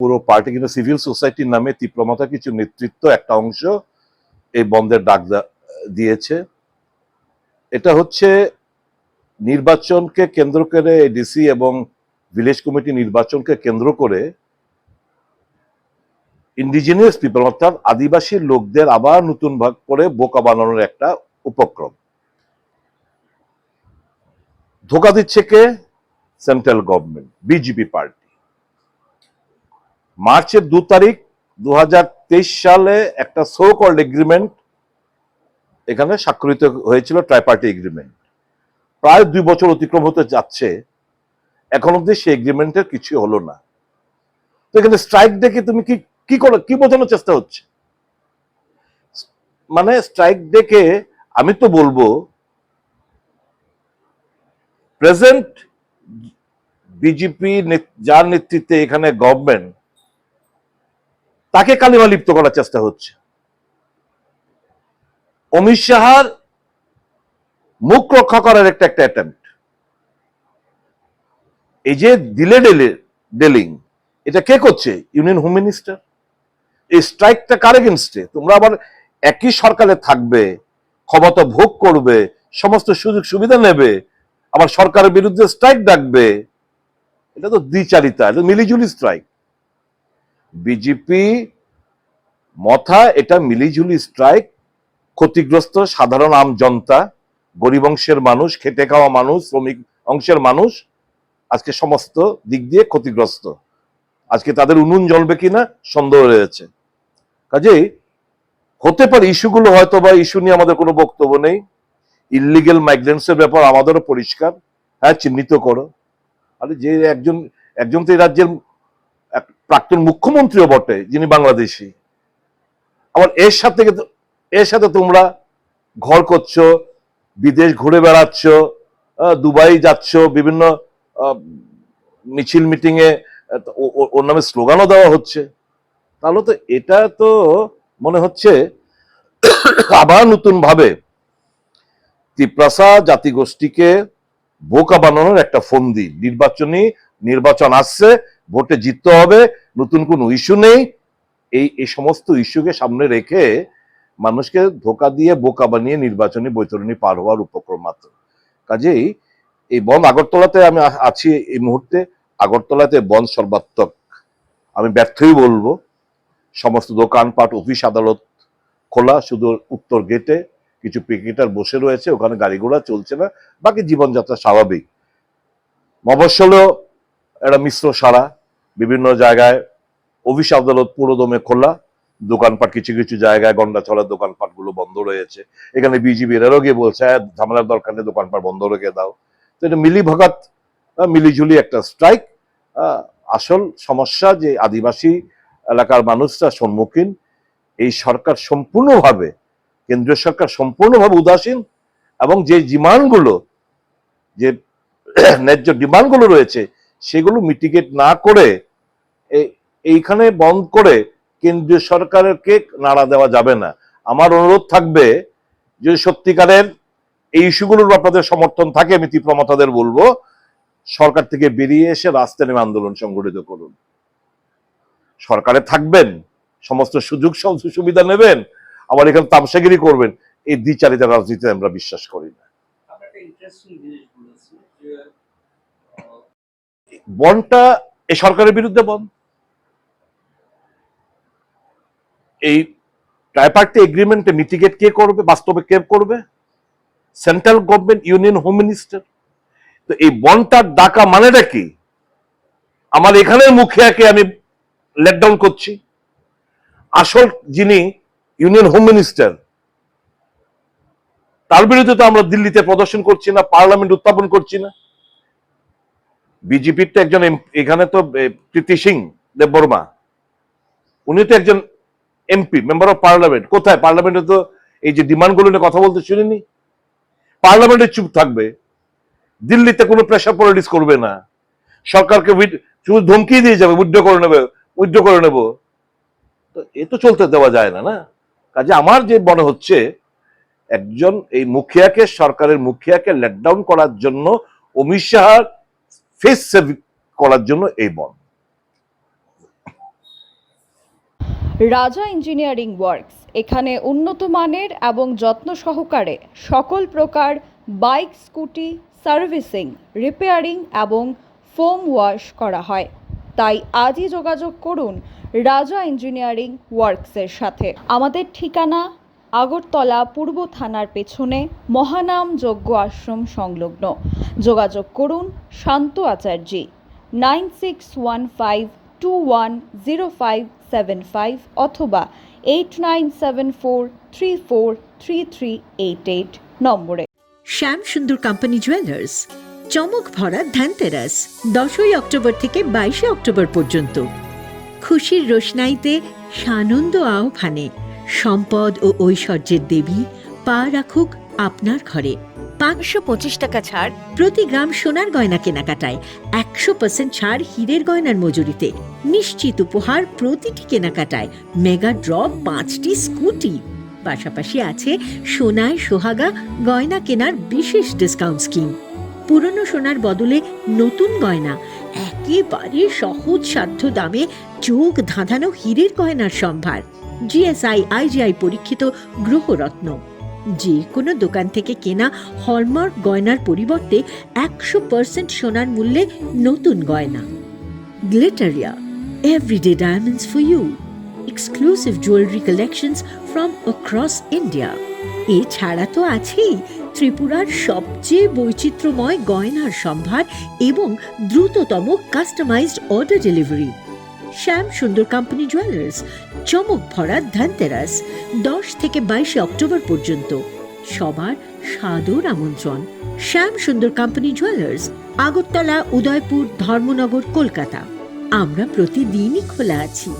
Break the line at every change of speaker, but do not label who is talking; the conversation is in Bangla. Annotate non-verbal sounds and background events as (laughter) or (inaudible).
পুরো পার্টি কিন্তু সিভিল সোসাইটির নামে তীব্রমতা কিছু নেতৃত্ব একটা অংশ এই বন্ধের ডাক দিয়েছে। এটা হচ্ছে নির্বাচনকে কেন্দ্র করে ডিসি এবং ভিলেজ কমিটি নির্বাচনকে কেন্দ্র করে ইন্ডিজিনিয়াস পিপল অর্থাৎ আদিবাসী লোকদের আবার নতুন ভাগ করে বোকা বানানোর একটা উপক্রম। ধোকা দিচ্ছে কে? সেন্ট্রাল গভর্নমেন্ট বিজেপি পার্টি মার্চের দু তারিখ দু হাজার তেইশ সালে একটা সো কল্ড এগ্রিমেন্ট এখানে স্বাক্ষরিত হয়েছিল ট্রাইপার্টি এগ্রিমেন্ট প্রায় দুই বছর অতিক্রম হতে যাচ্ছে, এখন অব্দি সেই এগ্রিমেন্টের কিছু হলো না। তো এখানে স্ট্রাইক ডেকে তুমি কি কি করো, কি বোঝানোর চেষ্টা হচ্ছে? মানে স্ট্রাইক ডেকে আমি তো বলব প্রেজেন্ট বিজেপি যার নেতৃত্বে এখানে গভর্নমেন্ট তাকে কালিমা লিপ্ত করার চেষ্টা হচ্ছে। অমিত শাহার মুখ রক্ষা করার একটা একটা অ্যাটেম্প এই যে দিলে ডেলে, ডেলিং, এটা কে করছে? Union home minister? এই স্ট্রাইকটা কার এগেনস্টে তোমরা আবার একই সরকারে থাকবে, ক্ষমতা ভোগ করবে, সমস্ত সুযোগ সুবিধা নেবে, আবার সরকারের বিরুদ্ধে স্ট্রাইক ডাকবে। এটা তো দ্বিচারিতা, এটা মিলিজুলি স্ট্রাইক বিজেপি মথা এটা মিলিজুলি স্ট্রাইক ক্ষতিগ্রস্ত সাধারণ আম জনতা, গরিব অংশের মানুষ, খেটে খাওয়া মানুষ, শ্রমিক অংশের মানুষ, আজকে সমস্ত দিক দিয়ে ক্ষতিগ্রস্ত। আজকে তাদের উনুন জ্বলবে কিনা সন্দেহ রয়েছে। কাজেই হতে পারে ইস্যুগুলো হয়তো বা ইস্যু নিয়ে আমাদের কোনো বক্তব্য নেই। ইলিগেল মাইগ্রেন্টস এর ব্যাপার আমাদেরও পরিষ্কার। হ্যাঁ চিহ্নিত করো। আরে যে একজন একজন তো এই রাজ্যের প্রাক্তন মুখ্যমন্ত্রীও বটে যিনি বাংলাদেশি। আবার এর সাথে এর সাথে তোমরা ঘর করছ বিদেশ ঘুরে বেড়াচ্ছ দুবাই যাচ্ছ বিভিন্ন মিছিল মিটিং এ আহ, ও- ও- ওর নামে স্লোগানও দেওয়া হচ্ছে। তাহলে তো এটা তো মনে হচ্ছে আবার নতুন ভাবে তিপ্রাসা জাতিগোষ্ঠীকে বোকা বানানোর একটা ফন্দি। নির্বাচনী নির্বাচন আসছে ভোটে জিততে হবে, নতুন কোনো ইস্যু নেই। এই এই সমস্ত ইস্যুকে সামনে রেখে মানুষকে ধোকা দিয়ে বোকা বানিয়ে নির্বাচনী বৈতরণী পার হওয়ার উপক্রম মাত্র। কাজেই এই বন আগরতলাতে আমি আছি এই মুহূর্তে। আগরতলাতে বন সর্বাত্মক। আমি ব্যর্থই বলব। সমস্ত দোকানপাট, অফিস আদালত খোলা, শুধু উত্তর গেটে। কিছু পিকেটার বসে রয়েছে, ওখানে গাড়ি ঘোড়া চলছে না। বাকি জীবনযাত্রা স্বাভাবিক। মফস্বলেও একটা মিশ্র সারা বিভিন্ন জায়গায় অফিস আদালত পুরো দমে খোলা দোকানপাট কিছু কিছু জায়গায় গন্ডা চলার দোকানপাটগুলো বন্ধ রয়েছে। এখানে বিজিবি এরাও গিয়ে বলছে "হ্যাঁ, ঝামেলার দরকার নেই দোকানপাট বন্ধ রেখে দাও। তো এটা মিলি ভগত মিলিঝুলি একটা স্ট্রাইক আসল সমস্যা যে আদিবাসী এলাকার মানুষরা সম্মুখীন এই সরকার সম্পূর্ণভাবে কেন্দ্রীয় সরকার সম্পূর্ণভাবে উদাসীন এবং যে ডিমান্ডগুলো যে (clears throat) ন্যায্য ডিমান্ডগুলো রয়েছে সেগুলো মিটিগেট না করে এইখানে বন্ধ করে কেন্দ্রীয় সরকারকে নাড়া দেওয়া যাবে না। আমার অনুরোধ থাকবে যে সত্যিকারের এই ইস্যুগুলোর আপনাদের সমর্থন থাকে, আমি তীব্রমতাদের বলব। সরকার থেকে বেরিয়ে এসে রাস্তায় নেমে আন্দোলন সংগঠিত করুন। সরকারে থাকবেন, সমস্ত সুযোগ সুবিধা নেবেন, আবার এখানে তামসাগিরি করবেন। এই দ্বিচারিতা রাজনীতিতে আমরা বিশ্বাস করি না। বনটা এ সরকারের বিরুদ্ধে বন? এই ট্রাইপার্টি এগ্রিমেন্টে মিটিগেট কে করবে, বাস্তবে কে করবে? Central government union home minister তো এই বনটার ডাকা মানেটা কি? আমার এখানের মুখিয়াকে আমি লেট ডাউন করছি। আসল যিনি ইউনিয়ন হোম মিনিস্টার তার বিরুদ্ধে তো আমরা দিল্লিতে প্রদর্শন করছি না পার্লামেন্ট উত্থাপন করছি না। বিজেপির তো একজন এখানে তো প্রীতি সিং দেববর্মা, উনি তো একজন এমপি মেম্বার অফ পার্লামেন্ট কোথায়? পার্লামেন্টে তো এই যে ডিমান্ডগুলো নিয়ে কথা বলতে শুনিনি। পার্লামেন্টে চুপ থাকবে। দিল্লিতে কোনো প্রেশার পলিটিক্স করবে না। সরকারকে শুধু ধমকি দিয়ে যাবে উইথড্র করে নেবে উইথড্র করে নেব। তো এ তো চলতে দেওয়া যায় না না? কাজে আমার যে মনে হচ্ছে, একজন এই মুখিয়াকে, সরকারের মুখিয়াকে লেটডাউন করার জন্য, অমিত শাহর ফেস সেভ করার জন্য এই বন
রাজা ইঞ্জিনিয়ারিং ওয়ার্কস। এখানে উন্নত মানের এবং যত্ন সহকারে সকল প্রকার বাইক, স্কুটি, সার্ভিসিং, রিপেয়ারিং এবং ফোম ওয়াশ করা হয়। তাই আজই যোগাযোগ করুন রাজা ইঞ্জিনিয়ারিং ওয়ার্কসের সাথে। আমাদের ঠিকানা আগরতলা পূর্ব থানার পেছনে মহানাম যজ্ঞ আশ্রম সংলগ্ন। যোগাযোগ করুন Shanta Acharya, nine six one five two one zero five seven five অথবা eight nine seven four three four three three eight eight নম্বরে।
শ্যাম সুন্দর কোম্পানি জুয়েলার্স চমক ভরা ধ্যানতেরাস দশই অক্টোবর থেকে বাইশে অক্টোবর পর্যন্ত। খুশির রোশনাইতে সানন্দ আহ্বানে, সম্পদ ও ঐশ্বর্যের দেবী পা রাখুক আপনার ঘরে। পাঁচশো পঁচিশ টাকা ছাড় প্রতি গ্রাম সোনার গয়না কেনাকাটায় একশো পার্সেন্ট ছাড় হীরের গয়নার মজুরিতে। নিশ্চিত উপহার প্রতিটি কেনাকাটায় মেগা ড্র পাঁচটি স্কুটি। পাশাপাশি আছে সোনায় সোহাগা গয়না কেনার বিশেষ ডিসকাউন্ট স্কিম পুরনো সোনার বদলে নতুন গয়না, একেবারে সহজ সাধ্য দামে চোখ ধাঁধানো হীরের গয়নার সম্ভার। জিএসআই আইজিআই পরীক্ষিত গ্রহরত্ন। যে কোনো দোকান থেকে কেনা হলমার্ক গয়নার পরিবর্তে একশো পার্সেন্ট সোনার মূল্যে নতুন গয়না। Glitteria everyday diamonds for you exclusive jewelry collections from across India. এছাড়া তো আছেই ত্রিপুরার সবচেয়ে বৈচিত্র্যময় গয়নার সম্ভার এবং দ্রুততম কাস্টমাইজড অর্ডার ডেলিভারি শ্যাম সুন্দর কোম্পানি জুয়েলার্স চমক ভরা ধনতেরাস, দশ থেকে বাইশে অক্টোবর পর্যন্ত। সবার সাদর আমন্ত্রণ। Shyam Sundar company jewellers Agartala, Udaipur, Dharmanagar, Kolkata. আমরা প্রতিদিনই খোলা আছি।